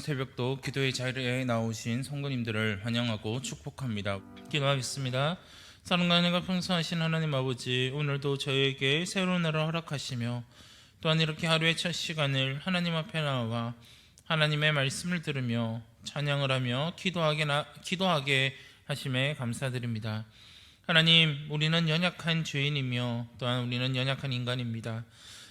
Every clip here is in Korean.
새벽도 기도의 자리에 나오신 성도님들을 환영하고 축복합니다. 기도하겠습니다. 사랑과 은혜가 평소하신 하나님 아버지 오늘도 저에게 새로운 날을 허락하시며 또한 이렇게 하루의 첫 시간을 하나님 앞에 나와 하나님의 말씀을 들으며 찬양을 하며 기도하게, 나, 기도하게 하심에 감사드립니다. 하나님, 우리는 연약한 죄인이며 또한 우리는 연약한 인간입니다.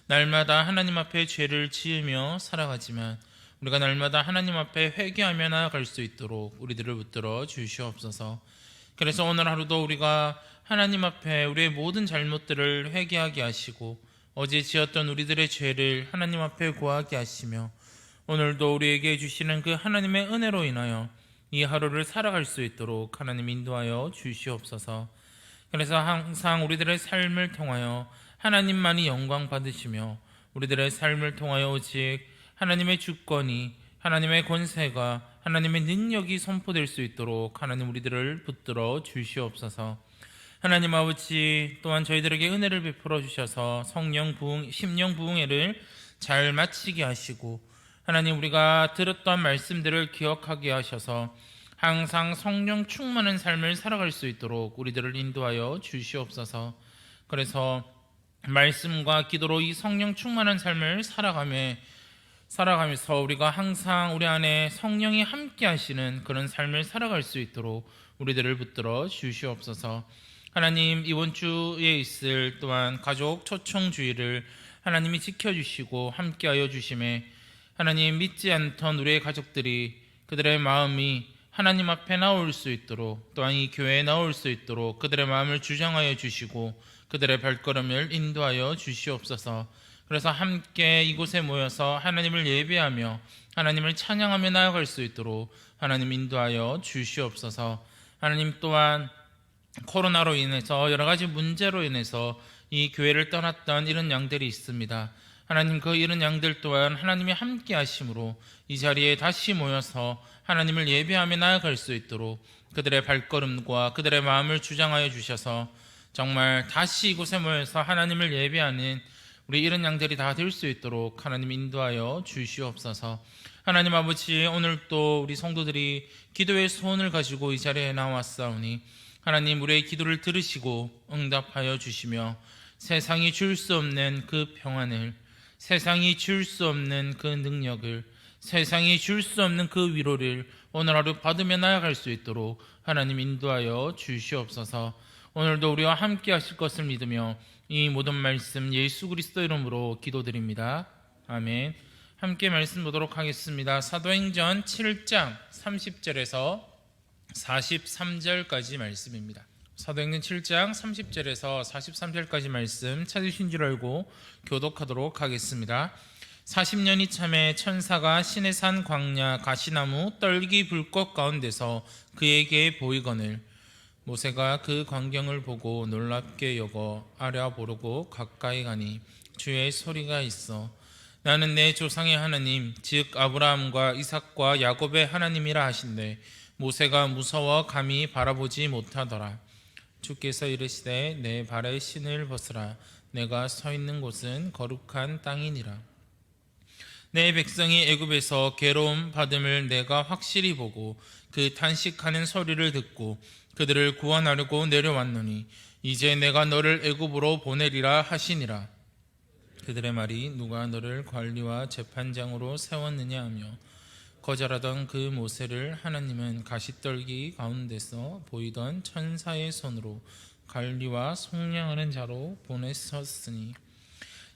날마다 하나님 앞에 죄를 지으며 살아가지만 우리가 날마다 하나님 앞에 회개하며 나아갈 수 있도록 우리들을 붙들어 주시옵소서. 그래서 오늘 하루도 우리가 하나님 앞에 우리의 모든 잘못들을 회개하게 하시고 어제 지었던 우리들의 죄를 하나님 앞에 구하게 하시며 오늘도 우리에게 주시는 그 하나님의 은혜로 인하여 이 하루를 살아갈 수 있도록 하나님 인도하여 주시옵소서. 그래서 항상 우리들의 삶을 통하여 하나님만이 영광 받으시며 우리들의 삶을 통하여 오직 하나님의 주권이 하나님의 권세가 하나님의 능력이 선포될 수 있도록 하나님 우리들을 붙들어 주시옵소서. 하나님 아버지 또한 저희들에게 은혜를 베풀어 주셔서 성령 부흥 심령 부흥회를 잘 마치게 하시고 하나님 우리가 들었던 말씀들을 기억하게 하셔서 항상 성령 충만한 삶을 살아갈 수 있도록 우리들을 인도하여 주시옵소서. 그래서 말씀과 기도로 이 성령 충만한 삶을 살아가며 살아가면서 우리가 항상 우리 안에 성령이 함께 하시는 그런 삶을 살아갈 수 있도록 우리들을 붙들어 주시옵소서. 하나님 이번 주에 있을 또한 가족 초청 주의를 하나님이 지켜 주시고 함께하여 주심에 하나님 믿지 않던 우리의 가족들이 그들의 마음이 하나님 앞에 나올 수 있도록 또한 이 교회에 나올 수 있도록 그들의 마음을 주장하여 주시고 그들의 발걸음을 인도하여 주시옵소서. 그래서 함께 이곳에 모여서 하나님을 예배하며 하나님을 찬양하며 나아갈 수 있도록 하나님 인도하여 주시옵소서. 하나님 또한 코로나로 인해서 여러 가지 문제로 인해서 이 교회를 떠났던 이런 양들이 있습니다. 하나님 그 이런 양들 또한 하나님이 함께 하심으로 이 자리에 다시 모여서 하나님을 예배하며 나아갈 수 있도록 그들의 발걸음과 그들의 마음을 주장하여 주셔서 정말 다시 이곳에 모여서 하나님을 예배하는 우리 이런 양들이 다 될 수 있도록 하나님 인도하여 주시옵소서. 하나님 아버지 오늘 또 우리 성도들이 기도의 소원을 가지고 이 자리에 나왔사오니 하나님 우리의 기도를 들으시고 응답하여 주시며 세상이 줄 수 없는 그 평안을 세상이 줄 수 없는 그 능력을 세상이 줄 수 없는 그 위로를 오늘 하루 받으며 나아갈 수 있도록 하나님 인도하여 주시옵소서. 오늘도 우리와 함께 하실 것을 믿으며 이 모든 말씀 예수 그리스도 이름으로 기도드립니다. 아멘. 함께 말씀 보도록 하겠습니다. 사도행전 7장 30절에서 43절까지 말씀입니다. 사도행전 7장 30절에서 43절까지 말씀 찾으신 줄 알고 교독하도록 하겠습니다. 40년이 참에 천사가 신의 산 광야 가시나무 떨기 불꽃 가운데서 그에게 보이거늘 모세가 그 광경을 보고 놀랍게 여겨 알아보려고 가까이 가니 주의 소리가 있어. 나는 내 조상의 하나님 즉 아브라함과 이삭과 야곱의 하나님이라 하신대. 모세가 무서워 감히 바라보지 못하더라. 주께서 이르시되 내 발의 신을 벗으라. 내가 서 있는 곳은 거룩한 땅이니라. 내 백성이 애굽에서 괴로움 받음을 내가 확실히 보고 그 탄식하는 소리를 듣고 그들을 구원하려고 내려왔노니 이제 내가 너를 애굽으로 보내리라 하시니라. 그들의 말이 누가 너를 관리와 재판장으로 세웠느냐 하며 거절하던 그 모세를 하나님은 가시떨기 가운데서 보이던 천사의 손으로 관리와 속량하는 자로 보내셨으니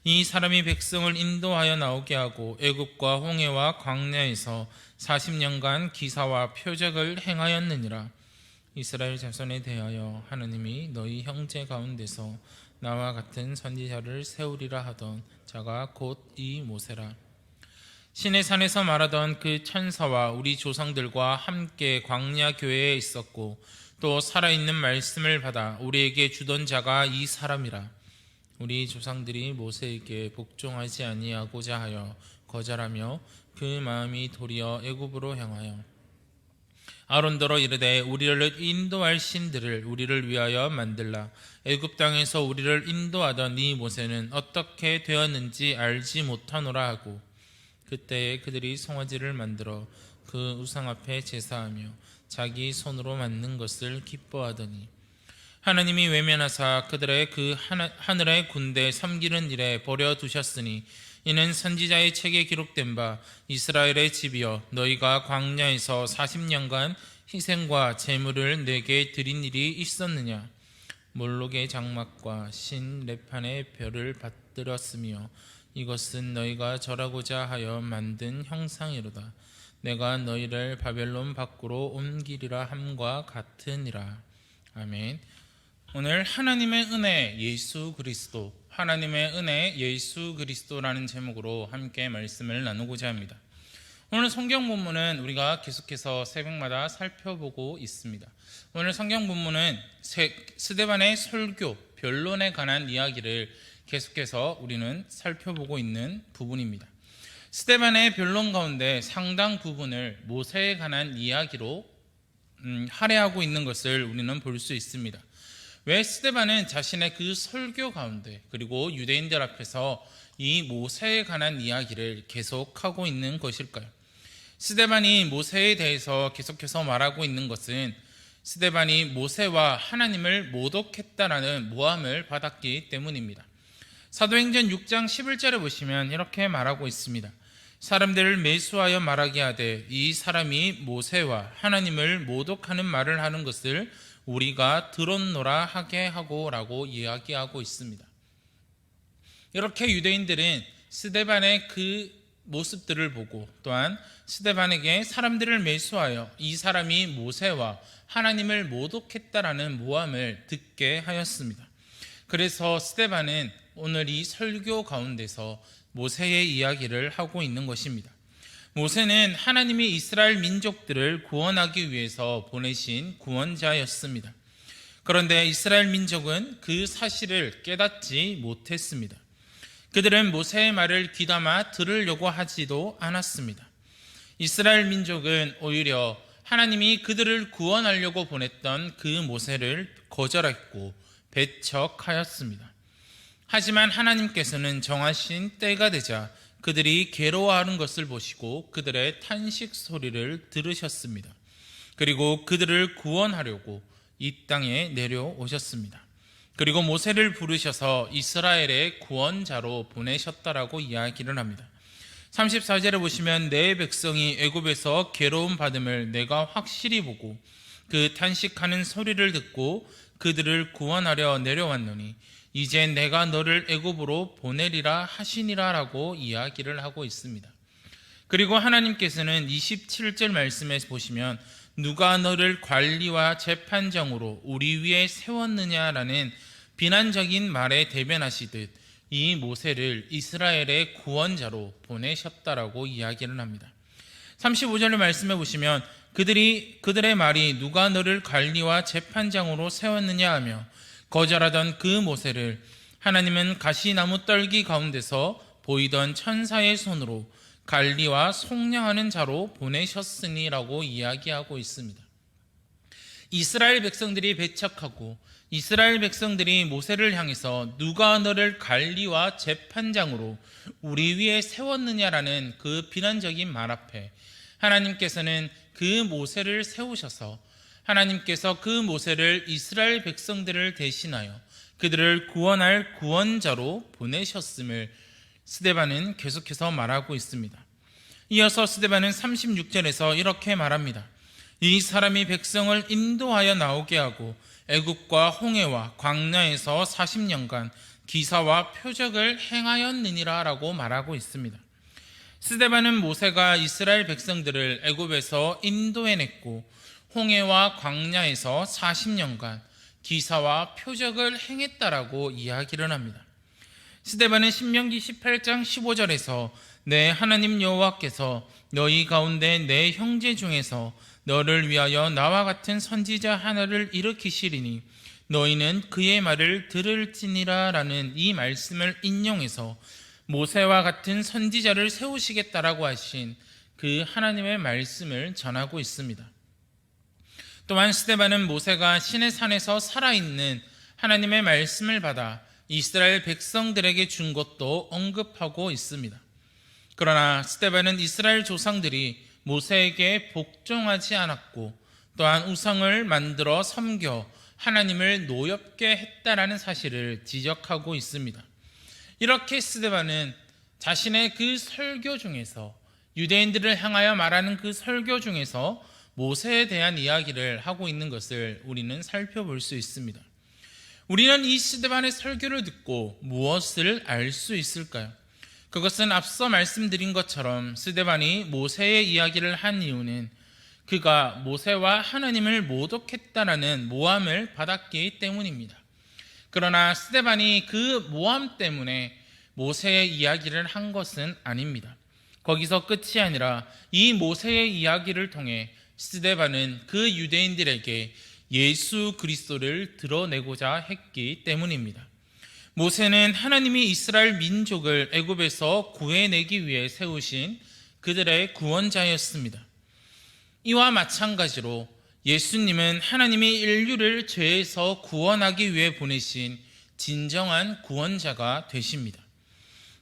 이 사람이 백성을 인도하여 나오게 하고 애굽과 홍해와 광야에서 40년간 기사와 표적을 행하였느니라 이스라엘 자손에 대하여 하나님이 너희 형제 가운데서 나와 같은 선지자를 세우리라 하던 자가 곧 이 모세라. 신의 산에서 말하던 그 천사와 우리 조상들과 함께 광야 교회에 있었고 또 살아있는 말씀을 받아 우리에게 주던 자가 이 사람이라. 우리 조상들이 모세에게 복종하지 아니하고자 하여 거절하며 그 마음이 도리어 애굽으로 향하여 아론더러 이르되 우리를 인도할 신들을 우리를 위하여 만들라. 애굽 땅에서 우리를 인도하던 이 모세는 어떻게 되었는지 알지 못하노라 하고 그때에 그들이 송아지를 만들어 그 우상 앞에 제사하며 자기 손으로 만든 것을 기뻐하더니 하나님이 외면하사 그들의 그 하늘의 군대 섬기는 일에 버려 두셨으니 이는 선지자의 책에 기록된 바 이스라엘의 집이여 너희가 광야에서 40년간 희생과 제물을 내게 드린 일이 있었느냐? 몰록의 장막과 신 레판의 별을 받들었으며 이것은 너희가 절하고자 하여 만든 형상이로다. 내가 너희를 바벨론 밖으로 옮기리라 함과 같으니라. 아멘. 오늘 하나님의 은혜 예수 그리스도 하나님의 은혜 예수 그리스도라는 제목으로 함께 말씀을 나누고자 합니다. 오늘 성경 본문은 우리가 계속해서 새벽마다 살펴보고 있습니다. 오늘 성경 본문은 세- 스데반의 설교 변론에 관한 이야기를 계속해서 우리는 살펴보고 있는 부분입니다. 스데반의 변론 가운데 상당 부분을 모세에 관한 이야기로 음, 할애하고 있는 것을 우리는 볼 수 있습니다. 왜 스데반은 자신의 그 설교 가운데 그리고 유대인들 앞에서 이 모세에 관한 이야기를 계속하고 있는 것일까요? 스데반이 모세에 대해서 계속해서 말하고 있는 것은 스데반이 모세와 하나님을 모독했다라는 모함을 받았기 때문입니다. 사도행전 6장 11절에 보시면 이렇게 말하고 있습니다. 사람들을 매수하여 말하게 하되 이 사람이 모세와 하나님을 모독하는 말을 하는 것을 우리가 들었노라 하게 하고라고 이야기하고 있습니다. 이렇게 유대인들은 스데반의 그 모습들을 보고 또한 스데반에게 사람들을 매수하여 이 사람이 모세와 하나님을 모독했다라는 모함을 듣게 하였습니다. 그래서 스데반은 오늘 이 설교 가운데서 모세의 이야기를 하고 있는 것입니다. 모세는 하나님이 이스라엘 민족들을 구원하기 위해서 보내신 구원자였습니다. 그런데 이스라엘 민족은 그 사실을 깨닫지 못했습니다. 그들은 모세의 말을 귀담아 들으려고 하지도 않았습니다. 이스라엘 민족은 오히려 하나님이 그들을 구원하려고 보냈던 그 모세를 거절했고 배척하였습니다. 하지만 하나님께서는 정하신 때가 되자 그들이 괴로워하는 것을 보시고 그들의 탄식 소리를 들으셨습니다. 그리고 그들을 구원하려고 이 땅에 내려오셨습니다. 그리고 모세를 부르셔서 이스라엘의 구원자로 보내셨다라고 이야기를 합니다. 34절에 보시면 내 백성이 애굽에서 괴로움 받음을 내가 확실히 보고 그 탄식하는 소리를 듣고 그들을 구원하려 내려왔노니 이제 내가 너를 애굽으로 보내리라 하시니라라고 이야기를 하고 있습니다. 그리고 하나님께서는 27절 말씀에 보시면 누가 너를 관리와 재판장으로 우리 위에 세웠느냐라는 비난적인 말에 대변하시듯 이 모세를 이스라엘의 구원자로 보내셨다라고 이야기를 합니다. 35절의 말씀에 보시면 그들이 그들의 말이 누가 너를 관리와 재판장으로 세웠느냐 하며 거절하던 그 모세를 하나님은 가시나무 떨기 가운데서 보이던 천사의 손으로 관리와 속량하는 자로 보내셨으니라고 이야기하고 있습니다. 이스라엘 백성들이 배척하고 이스라엘 백성들이 모세를 향해서 누가 너를 관리와 재판장으로 우리 위에 세웠느냐라는 그 비난적인 말 앞에 하나님께서는 그 모세를 세우셔서 하나님께서 그 모세를 이스라엘 백성들을 대신하여 그들을 구원할 구원자로 보내셨음을 스데반은 계속해서 말하고 있습니다. 이어서 스데반은 36절에서 이렇게 말합니다. 이 사람이 백성을 인도하여 나오게 하고 애굽과 홍해와 광야에서 40년간 기사와 표적을 행하였느니라라고 말하고 있습니다. 스데반은 모세가 이스라엘 백성들을 애굽에서 인도해냈고 홍해와 광야에서 40년간 기사와 표적을 행했다라고 이야기를 합니다. 스데반은 신명기 18장 15절에서 내 하나님 여호와께서 너희 가운데 내 형제 중에서 너를 위하여 나와 같은 선지자 하나를 일으키시리니 너희는 그의 말을 들을지니라라는 이 말씀을 인용해서 모세와 같은 선지자를 세우시겠다라고 하신 그 하나님의 말씀을 전하고 있습니다. 또한 스데반은 모세가 신의 산에서 살아있는 하나님의 말씀을 받아 이스라엘 백성들에게 준 것도 언급하고 있습니다. 그러나 스테반은 이스라엘 조상들이 모세에게 복종하지 않았고 또한 우상을 만들어 섬겨 하나님을 노엽게 했다라는 사실을 지적하고 있습니다. 이렇게 스데반은 자신의 그 설교 중에서 유대인들을 향하여 말하는 그 설교 중에서 모세에 대한 이야기를 하고 있는 것을 우리는 살펴볼 수 있습니다. 우리는 이 스데반의 설교를 듣고 무엇을 알 수 있을까요? 그것은 앞서 말씀드린 것처럼 스데반이 모세의 이야기를 한 이유는 그가 모세와 하나님을 모독했다라는 모함을 받았기 때문입니다. 그러나 스데반이 그 모함 때문에 모세의 이야기를 한 것은 아닙니다. 거기서 끝이 아니라 이 모세의 이야기를 통해 스데반은 그 유대인들에게 예수 그리스도를 드러내고자 했기 때문입니다. 모세는 하나님이 이스라엘 민족을 애굽에서 구해내기 위해 세우신 그들의 구원자였습니다. 이와 마찬가지로 예수님은 하나님이 인류를 죄에서 구원하기 위해 보내신 진정한 구원자가 되십니다.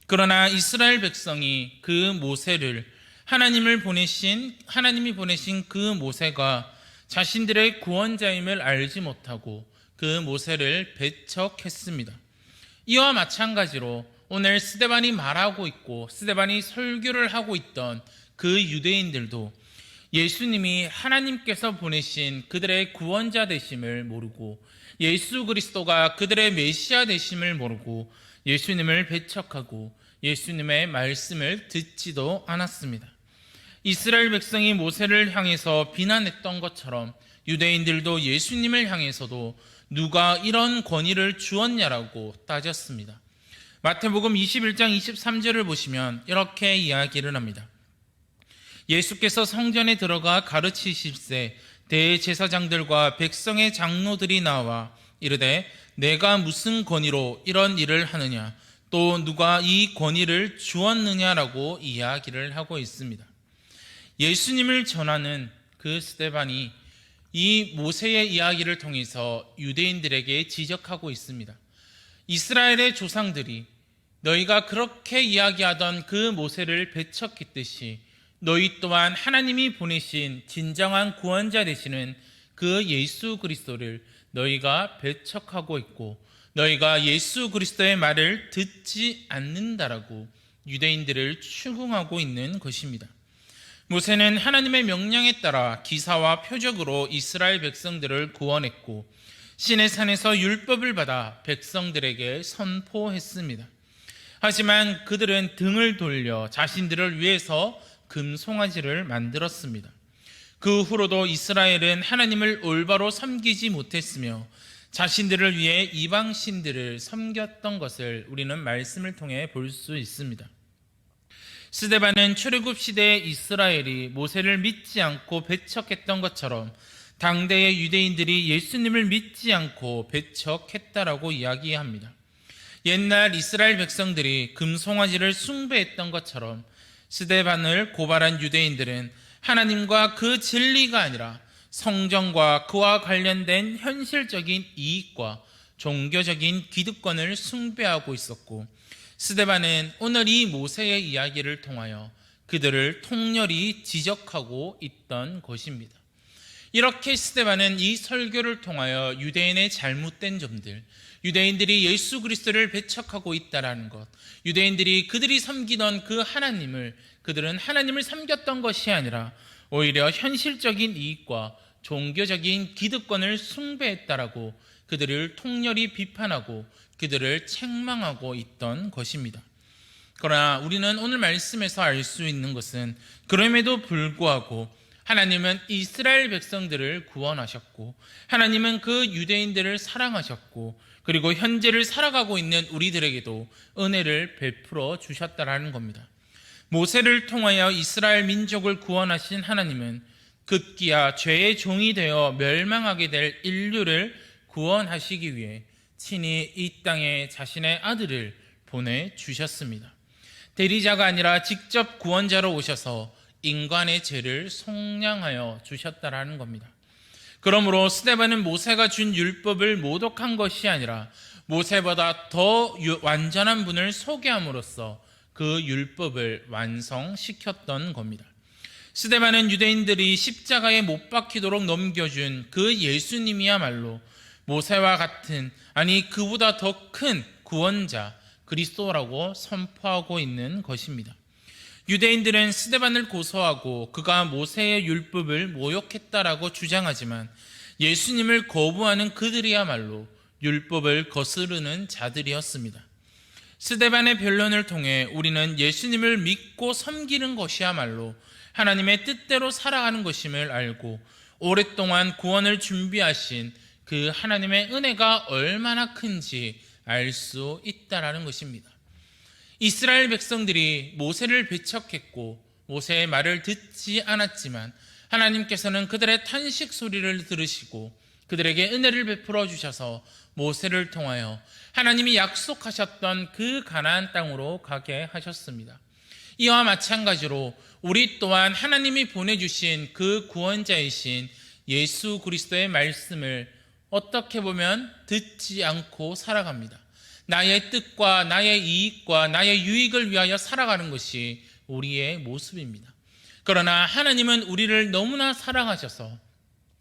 그러나 이스라엘 백성이 그 모세를 하나님을 보내신 하나님이 보내신 그 모세가 자신들의 구원자임을 알지 못하고 그 모세를 배척했습니다. 이와 마찬가지로 오늘 스데반이 말하고 있고 스데반이 설교를 하고 있던 그 유대인들도 예수님이 하나님께서 보내신 그들의 구원자 되심을 모르고 예수 그리스도가 그들의 메시아 되심을 모르고 예수님을 배척하고 예수님의 말씀을 듣지도 않았습니다. 이스라엘 백성이 모세를 향해서 비난했던 것처럼 유대인들도 예수님을 향해서도 누가 이런 권위를 주었냐라고 따졌습니다. 마태복음 21장 23절을 보시면 이렇게 이야기를 합니다. 예수께서 성전에 들어가 가르치실세 대제사장들과 백성의 장로들이 나와 이르되 내가 무슨 권위로 이런 일을 하느냐 또 누가 이 권위를 주었느냐라고 이야기를 하고 있습니다. 예수님을 전하는 그 스테반이 이 모세의 이야기를 통해서 유대인들에게 지적하고 있습니다. 이스라엘의 조상들이 너희가 그렇게 이야기하던 그 모세를 배척했듯이 너희 또한 하나님이 보내신 진정한 구원자 되시는 그 예수 그리스도를 너희가 배척하고 있고 너희가 예수 그리스도의 말을 듣지 않는다라고 유대인들을 추궁하고 있는 것입니다. 모세는 하나님의 명령에 따라 기사와 표적으로 이스라엘 백성들을 구원했고 신의 산에서 율법을 받아 백성들에게 선포했습니다. 하지만 그들은 등을 돌려 자신들을 위해서 금송아지를 만들었습니다. 그 후로도 이스라엘은 하나님을 올바로 섬기지 못했으며 자신들을 위해 이방 신들을 섬겼던 것을 우리는 말씀을 통해 볼 수 있습니다. 스데반은 출애굽 시대의 이스라엘이 모세를 믿지 않고 배척했던 것처럼 당대의 유대인들이 예수님을 믿지 않고 배척했다라고 이야기합니다. 옛날 이스라엘 백성들이 금송아지를 숭배했던 것처럼 스데반을 고발한 유대인들은 하나님과 그 진리가 아니라 성정과 그와 관련된 현실적인 이익과 종교적인 기득권을 숭배하고 있었고 스데반은 오늘 이 모세의 이야기를 통하여 그들을 통렬히 지적하고 있던 것입니다. 이렇게 스데반은 이 설교를 통하여 유대인의 잘못된 점들, 유대인들이 예수 그리스도를 배척하고 있다라는 것, 유대인들이 그들이 섬기던 그 하나님을 그들은 하나님을 섬겼던 것이 아니라 오히려 현실적인 이익과 종교적인 기득권을 숭배했다라고 그들을 통렬히 비판하고 그들을 책망하고 있던 것입니다. 그러나 우리는 오늘 말씀에서 알 수 있는 것은 그럼에도 불구하고 하나님은 이스라엘 백성들을 구원하셨고 하나님은 그 유대인들을 사랑하셨고 그리고 현재를 살아가고 있는 우리들에게도 은혜를 베풀어 주셨다라는 겁니다. 모세를 통하여 이스라엘 민족을 구원하신 하나님은 급기야 죄의 종이 되어 멸망하게 될 인류를 구원하시기 위해 친히 이 땅에 자신의 아들을 보내 주셨습니다. 대리자가 아니라 직접 구원자로 오셔서 인간의 죄를 속량하여 주셨다라는 겁니다. 그러므로 스데반은 모세가 준 율법을 모독한 것이 아니라 모세보다 더 완전한 분을 소개함으로써 그 율법을 완성시켰던 겁니다. 스데반은 유대인들이 십자가에 못 박히도록 넘겨준 그 예수님이야말로 모세와 같은 아니 그보다 더 큰 구원자 그리스도라고 선포하고 있는 것입니다. 유대인들은 스데반을 고소하고 그가 모세의 율법을 모욕했다라고 주장하지만 예수님을 거부하는 그들이야말로 율법을 거스르는 자들이었습니다. 스데반의 변론을 통해 우리는 예수님을 믿고 섬기는 것이야말로 하나님의 뜻대로 살아가는 것임을 알고 오랫동안 구원을 준비하신 그 하나님의 은혜가 얼마나 큰지 알 수 있다라는 것입니다. 이스라엘 백성들이 모세를 배척했고 모세의 말을 듣지 않았지만 하나님께서는 그들의 탄식 소리를 들으시고 그들에게 은혜를 베풀어 주셔서 모세를 통하여 하나님이 약속하셨던 그 가나안 땅으로 가게 하셨습니다. 이와 마찬가지로 우리 또한 하나님이 보내주신 그 구원자이신 예수 그리스도의 말씀을 어떻게 보면 듣지 않고 살아갑니다. 나의 뜻과 나의 이익과 나의 유익을 위하여 살아가는 것이 우리의 모습입니다. 그러나 하나님은 우리를 너무나 사랑하셔서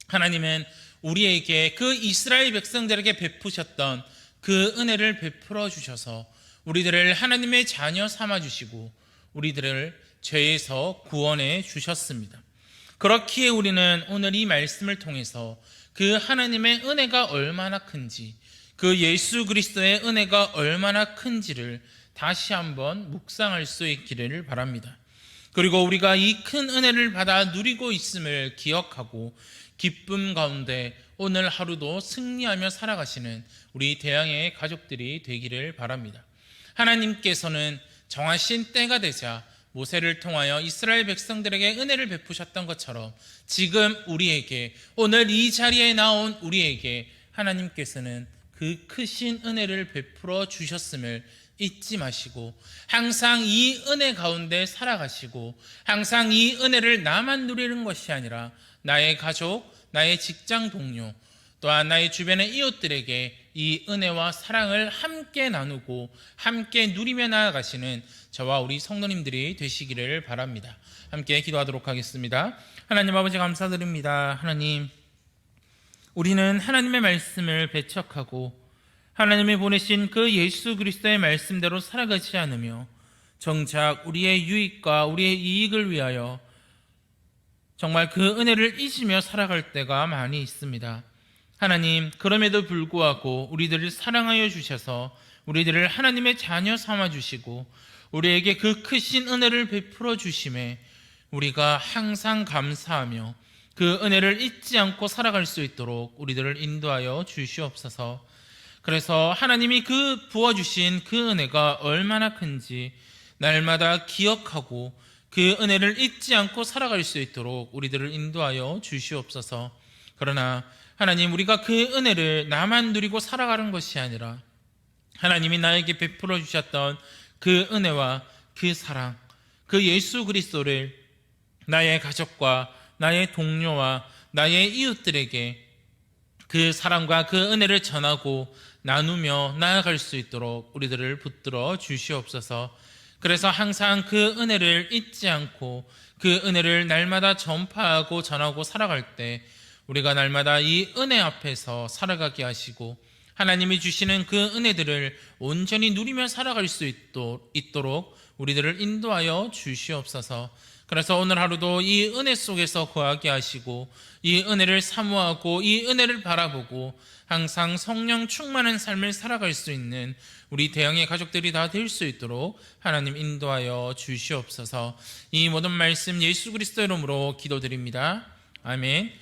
하나님은 우리에게 그 이스라엘 백성들에게 베푸셨던 그 은혜를 베풀어 주셔서 우리들을 하나님의 자녀 삼아 주시고 우리들을 죄에서 구원해 주셨습니다. 그렇기에 우리는 오늘 이 말씀을 통해서 그 하나님의 은혜가 얼마나 큰지 그 예수 그리스도의 은혜가 얼마나 큰지를 다시 한번 묵상할 수 있기를 바랍니다. 그리고 우리가 이 큰 은혜를 받아 누리고 있음을 기억하고 기쁨 가운데 오늘 하루도 승리하며 살아가시는 우리 대양의 가족들이 되기를 바랍니다. 하나님께서는 정하신 때가 되자 모세를 통하여 이스라엘 백성들에게 은혜를 베푸셨던 것처럼 지금 우리에게 오늘 이 자리에 나온 우리에게 하나님께서는 그 크신 은혜를 베풀어 주셨음을 잊지 마시고 항상 이 은혜 가운데 살아가시고 항상 이 은혜를 나만 누리는 것이 아니라 나의 가족, 나의 직장 동료, 또한 나의 주변의 이웃들에게 이 은혜와 사랑을 함께 나누고 함께 누리며 나아가시는 저와 우리 성도님들이 되시기를 바랍니다. 함께 기도하도록 하겠습니다. 하나님 아버지 감사드립니다. 하나님, 우리는 하나님의 말씀을 배척하고 하나님이 보내신 그 예수 그리스도의 말씀대로 살아가지 않으며 정작 우리의 유익과 우리의 이익을 위하여 정말 그 은혜를 잊으며 살아갈 때가 많이 있습니다. 하나님, 그럼에도 불구하고 우리들을 사랑하여 주셔서 우리들을 하나님의 자녀 삼아 주시고 우리에게 그 크신 은혜를 베풀어 주심에 우리가 항상 감사하며 그 은혜를 잊지 않고 살아갈 수 있도록 우리들을 인도하여 주시옵소서. 그래서 하나님이 그 부어주신 그 은혜가 얼마나 큰지 날마다 기억하고 그 은혜를 잊지 않고 살아갈 수 있도록 우리들을 인도하여 주시옵소서. 그러나 하나님 우리가 그 은혜를 나만 누리고 살아가는 것이 아니라 하나님이 나에게 베풀어 주셨던 그 은혜와 그 사랑, 그 예수 그리스도를 나의 가족과 나의 동료와 나의 이웃들에게 그 사랑과 그 은혜를 전하고 나누며 나아갈 수 있도록 우리들을 붙들어 주시옵소서. 그래서 항상 그 은혜를 잊지 않고 그 은혜를 날마다 전파하고 전하고 살아갈 때 우리가 날마다 이 은혜 앞에서 살아가게 하시고 하나님이 주시는 그 은혜들을 온전히 누리며 살아갈 수 있도록 우리들을 인도하여 주시옵소서. 그래서 오늘 하루도 이 은혜 속에서 거하게 하시고 이 은혜를 사모하고 이 은혜를 바라보고 항상 성령 충만한 삶을 살아갈 수 있는 우리 대형의 가족들이 다 될 수 있도록 하나님 인도하여 주시옵소서. 이 모든 말씀 예수 그리스도 이름으로 기도드립니다. 아멘.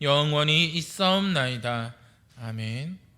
영원히 있사옵나이다. 아멘.